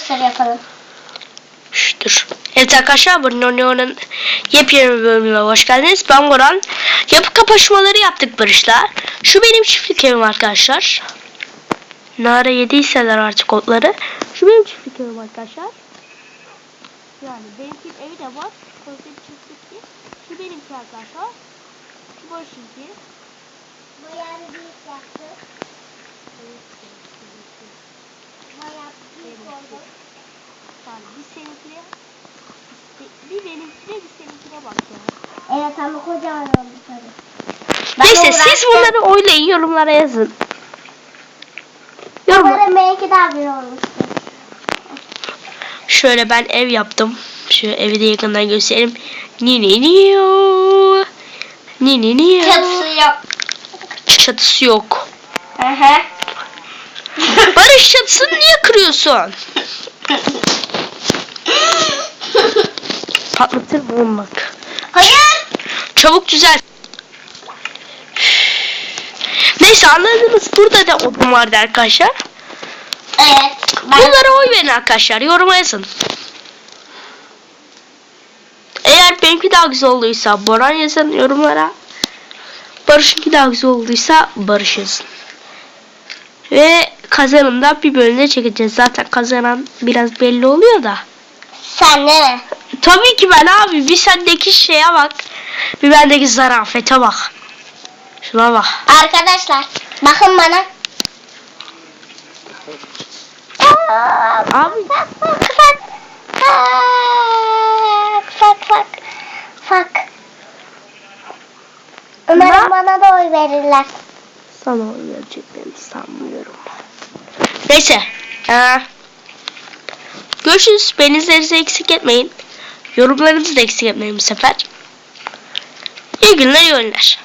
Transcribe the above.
arkadaşlar yapalım. Şş, dur. Evet arkadaşlar bu Nonio'nun yepyeni bir bölümüne hoş geldiniz. Ben Boran. Yapı kapışmaları yaptık Barış'la. Şu benim çiftlik evim arkadaşlar. Ne ara yediyseler artık otları. Şu benim çiftlik evim arkadaşlar. Yani benimki evi de var. Şu benimki arkadaşlar. Şu Barış'ınki. Bu yani büyük yaptı. Bayağı büyük oldu. Yani bir seninkine bir benimkine bir seninkine bak ya. Evet ama kocaman oldu tabii. Neyse siz bunları oylayın yorumlara yazın. Yorum. Bunların belki daha büyük olmuştu. Şöyle ben ev yaptım. Şu evi de yakından göstereyim. Ni ni ni yo. Ni ni ni yo. Çatısı yok. Çatısı yok. Hı hı. Barış çatısını niye kırıyorsun? Patlatır mı bak. Hayır. Çabuk düzelt. Neyse anladınız. Burada da odun vardı arkadaşlar. Evet. Ben... Bunlara oy verin arkadaşlar. Yoruma yazın. Eğer benimki daha güzel olduysa Boran yazın yorumlara. Barış'ınki daha güzel olduysa Barış yazın. Ve kazanımda bir bölümde çekeceğiz. Zaten kazanan biraz belli oluyor da. Sen de mi? Tabii ki ben abi. Bir sendeki şeye bak. Bir bendeki zarafete bak. Şuna bak. Arkadaşlar bakın bana. Abi Bak bak bak. Bak bak bak. Bak. Umarım bana da oy verirler. sana oy vereceklerini sanmıyorum. Neyse. Ee, görüşürüz. Beğenilerinizi eksik etmeyin. Yorumlarınızı da eksik etmeyin bu sefer. İyi günler, iyi oyunlar.